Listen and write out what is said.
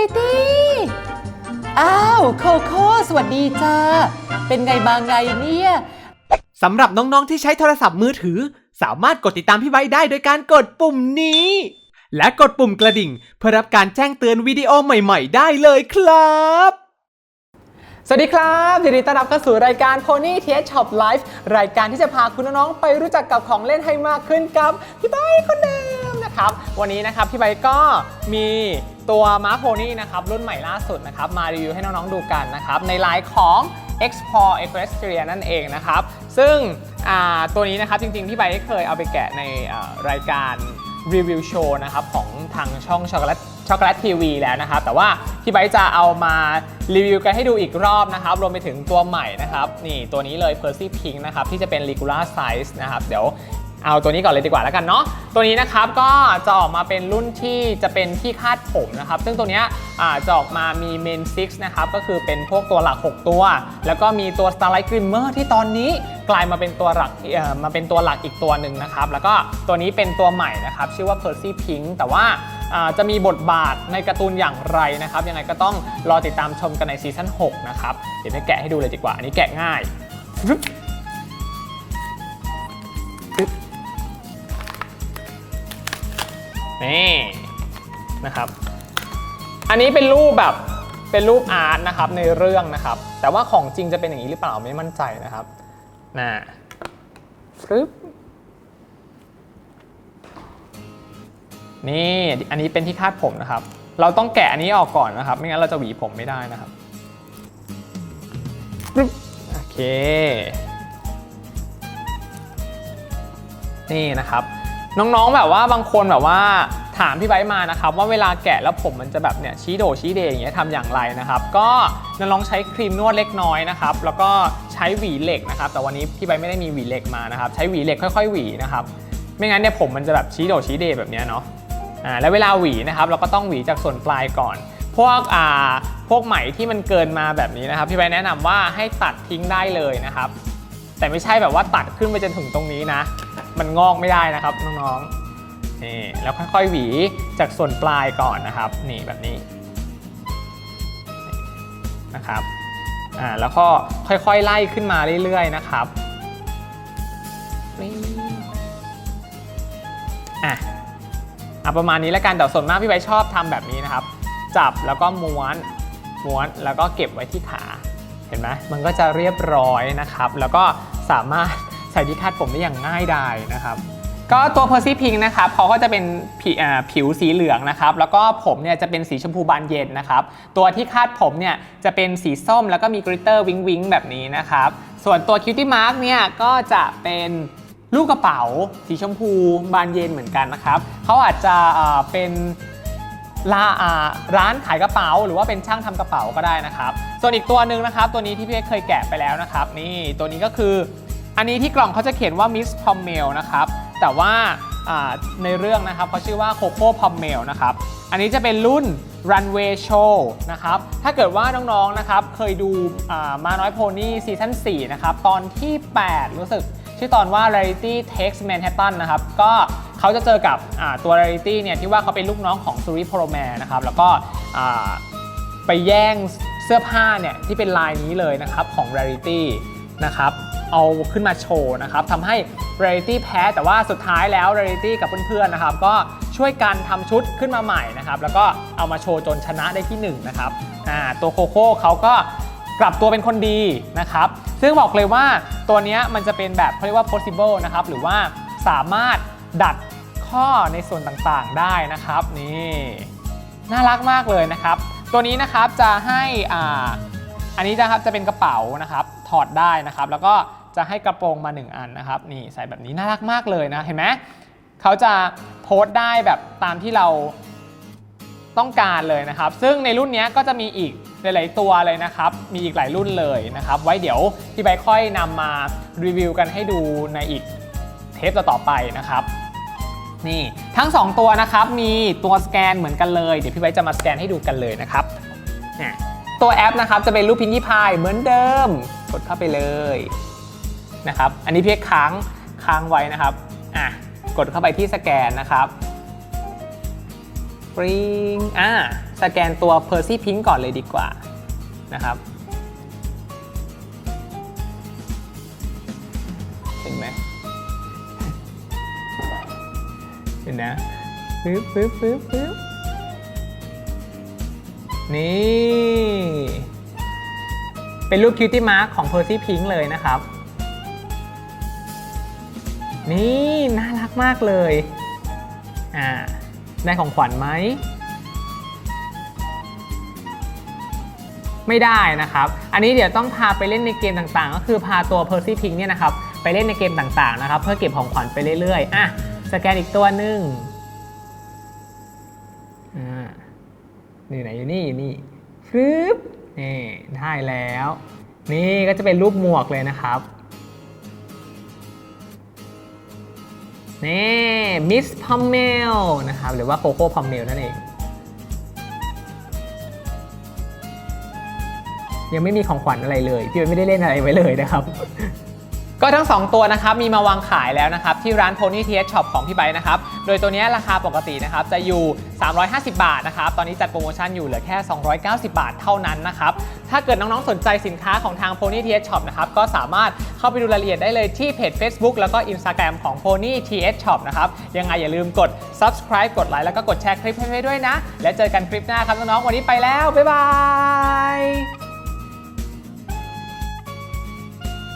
ริตี้ อ้าว โคโค่สวัสดีจ้า เป็นไงมาไงเนี่ย สำหรับน้องๆที่ใช้โทรศัพท์มือถือ สามารถกดติดตามพี่ไบค์ได้โดยการกดปุ่มนี้ และกดปุ่มกระดิ่ง เพื่อรับการแจ้งเตือนวิดีโอใหม่ๆ ได้เลยครับ สวัสดีครับยินดีต้อนรับเข้าสู่รายการ Pony t h Shop Life รายการที่จะพาคุณน้องๆไปรู้จักกับของเล่นให้มากขึ้นกับพี่ใบค์คนเดิม นะครับ วันนี้นะครับพี่ใบก็มีตัวม้าโพนี่นะครับรุ่นใหม่ล่าสุดนะครับมารีวิวให้น้องๆดูกันนะครับในไลน์ของ Explore Equestria นั่นเองนะครับ ซึ่งตัวนี้นะครับจริงๆพี่ใบเคยเอาไปแกะในรายการรีวิวโชว์นะครับของทางช่องช็อกโกแลตช็อกโกแลตทีวีแล้วนะครับ แต่ว่าพี่ไบจะเอามารีวิวกันให้ดูอีกรอบนะครับ รวมไปถึงตัวใหม่นะครับ นี่ตัวนี้เลย Percy Pink นะครับ ที่จะเป็น regular size นะครับ เดี๋ยว เอาตัวนี้ก่อนเลยดีกว่าแล้วกันเนาะตัวนี้นะครับก็จะออกมาเป็นรุ่นที่จะเป็นที่คาดผมนะครับ ซึ่งตัวนี้จะออกมามี Main 6นะครับก็คือเป็นพวกตัวหลัก 6 ตัว แล้วก็มีตัว Starlight Glimmer ที่ตอนนี้กลายมาเป็นตัวหลักมาเป็นตัวหลักอีกตัวหนึ่งนะครับ แล้วก็ตัวนี้เป็นตัวใหม่นะครับ ชื่อว่า Percy Pink แต่ว่าจะมีบทบาทในการ์ตูนอย่างไรนะครับยังไงก็ต้องรอติดตามชมกันในซีซั่น6นะครับเดี๋ยวจะแกะให้ดูเลยดีกว่า อันนี้แกะง่าย นี่นะครับ อันนี้เป็นรูปแบบเป็นรูปอาร์ตนะครับในเรื่องนะครับ แต่ว่าของจริงจะเป็นอย่างนี้หรือเปล่าไม่มั่นใจนะครับนะฟึบนี่อันนี้เป็นที่คาดผมนะครับ เราต้องแกะอันนี้ออกก่อนนะครับ ไม่งั้นเราจะหวีผมไม่ได้นะครับโอเค นี่นะครับ น้องๆแบบว่าบางคนแบบว่าถามพี่ไบมานะครับว่าเวลาแกะแล้วผมมันจะแบบเนี่ยชี้โดชี้เดอย่างเงี้ยทำอย่างไรนะครับ ก็น้องๆใช้ครีมนวดเล็กน้อยนะครับแล้วก็ใช้หวีเหล็กนะครับ แต่วันนี้พี่ไบไม่ได้มีหวีเหล็กมานะครับ ใช้หวีเหล็กค่อยๆหวีนะครับไม่งั้นเนี่ยผมมันจะแบบชี้โดชี้เดแบบเนี้ยเนาะอ่าแล้วเวลาหวีนะครับเราก็ต้องหวีจากส่วนปลายก่อน พวกอ่าพวกไหมที่มันเกินมาแบบนี้นะครับ พี่ไบแนะนำว่าให้ตัดทิ้งได้เลยนะครับ แต่ไม่ใช่แบบว่าตัดขึ้นไปจนถึงตรงนี้นะ มันงอกไม่ได้นะครับน้องๆนี่แล้วค่อยๆหวีจากส่วนปลายก่อนนะครับนี่แบบนี้นะครับอ่าแล้วก็ค่อยๆไล่ขึ้นมาเรื่อยๆนะครับอะอะประมาณนี้แล้วกันแต่ส่วนมากพี่ไว้ชอบทำแบบนี้นะครับ จับแล้วก็ม้วนม้วนแล้วก็เก็บไว้ที่ขาเห็นไหมมันก็จะเรียบร้อยนะครับ แล้วก็สามารถ ใส่ที่คาดผมได้อย่างง่ายดายนะครับ ก็ตัว Percy Pink นะครับเขาก็จะเป็นผิอ่าผิวสีเหลืองนะครับแล้วก็ผมเนี่ยจะเป็นสีชมพูบานเย็นนะครับตัวที่คาดผมเนี่ยจะเป็นสีส้มแล้วก็มีกริตเตอร์วิงวิงแบบนี้นะครับส่วนตัว Cutie Mark เนี่ยก็จะเป็นลูกกระเป๋า สีชมพูบานเย็นเหมือนกันนะครับเขาอาจจะเป็นลาอาร้านขายกระเป๋า หรือว่าเป็นช่างทำกระเป๋าก็ได้นะครับ ส่วนอีกตัวหนึ่งนะครับ ตัวนี้ที่พี่เคยแกะไปแล้วนะครับ นี่ตัวนี้ก็คือ อันนี้ที่กล่องเขาจะเขียนว่า Miss Pommel นะครับ แต่ว่าในเรื่องนะครับเขาชื่อว่า Coco Pommel นะครับ อันนี้จะเป็นรุ่น Runway Show นะครับ ถ้าเกิดว่าน้องๆนะครับเคยดูมาน้อยโพนี่ซีซั่น4นะครับ ตอนที่ 8 รู้สึก ชื่อตอนว่า Rarity Takes Manhattan นะครับ ก็เขาจะเจอกับตัว Rarity เนี่ยที่ว่าเขาเป็นลูกน้องของ s u r i p r o m a n นะครับ แล้วก็ไปแย่งเสื้อผ้าเนี่ยที่เป็นลายนี้เลยนะครับของ Rarity นะครับ เอาขึ้นมาโชว์นะครับทำให้ Rarity แพ้แต่ว่าสุดท้ายแล้ว Rarity กับเพื่อนๆนะครับก็ช่วยกันทำชุดขึ้นมาใหม่นะครับแล้วก็เอามาโชว์จนชนะได้ที่หนึ่งนะครับตัวโคโค่เขาก็กลับตัวเป็นคนดีนะครับ ซึ่งบอกเลยว่าตัวนี้มันจะเป็นแบบเขาเรียกว่า possible นะครับ หรือว่าสามารถดัดข้อในส่วนต่างๆได้นะครับ นี่ น่ารักมากเลยนะครับ ตัวนี้นะครับจะให้อ่าอันนี้นะครับจะเป็นกระเป๋านะครับ ถอดได้นะครับ แล้วก็ จะให้กระโปรงมา 1 อันนะครับนี่ใส่แบบนี้น่ารักมากเลยนะเห็นไหมเขาจะโพสต์ได้แบบตามที่เราต้องการเลยนะครับ ซึ่งในรุ่นนี้ก็จะมีอีกหลาย ๆ ตัวเลยนะครับ มีอีกหลายรุ่นเลยนะครับ ไว้เดี๋ยวพี่ใบค่อยนำมารีวิวกันให้ดูในอีกเทปต่อไปนะครับนี่ทั้ง 2 ตัวนะครับมีตัวสแกนเหมือนกันเลย เดี๋ยวพี่ใบจะมาสแกนให้ดูกันเลยนะครับตัวแอปนะครับจะเป็นรูปพินยี่พายเหมือนเดิม กดเข้าไปเลย นะครับ อันนี้เพียงค้างค้างไว้นะครับอะกดเข้าไปที่สแกนนะครับปริงอ่าสแกนตัว Percy Pink ก่อนเลยดีกว่านะครับเห็นไหมเห็นนะปึ๊บปึ๊บปึ๊บปึ๊บนี่ เป็นรูปคิวตี้มาร์ของ Percy Pink เลยนะครับ นี่น่ารักมากเลย อ่า ได้ของขวัญไหม ไม่ได้นะครับ อันนี้เดี๋ยวต้องพาไปเล่นในเกมต่างๆ ก็คือพาตัว Percy Pink เนี่ยนะครับ ไปเล่นในเกมต่างๆนะครับ เพื่อเก็บของขวัญไปเรื่อยๆ อะ สแกนอีกตัวหนึ่งอ่านี่ไหนอยู่นี่อยู่นี่ฟึบนี่ได้แล้ว นี่ก็จะเป็นรูปหมวกเลยนะครับ นี่มิสพอมเมลนะครับหรือว่าโคโค่พอมเมลนั่นเอง ยังไม่มีของขวัญอะไรเลย พี่เบนไม่ได้เล่นอะไรไว้เลยนะครับ ก็ทั้ง 2 ตัวนะครับมีมาวางขายแล้วนะครับที่ร้าน Pony TS Shop ของพี่ไบร์นะครับ โดยตัวนี้ราคาปกตินะครับจะอยู่ 350 บาทนะครับ ตอนนี้จัดโปรโมชั่นอยู่เหลือแค่ 290 บาทเท่านั้นนะครับ ถ้าเกิดน้องๆ สนใจสินค้าของทาง Pony TS Shop นะครับก็สามารถเข้าไปดูรายละเอียดได้เลยที่เพจ Facebook แล้วก็ Instagram ของ Pony TS Shop นะครับ ยังไงอย่าลืมกด subscribe กดไลค์แล้วก็กดแชร์คลิปให้ด้วยนะ และเจอกันคลิปหน้าครับน้องๆวันนี้ไปแล้วบ๊ายบาย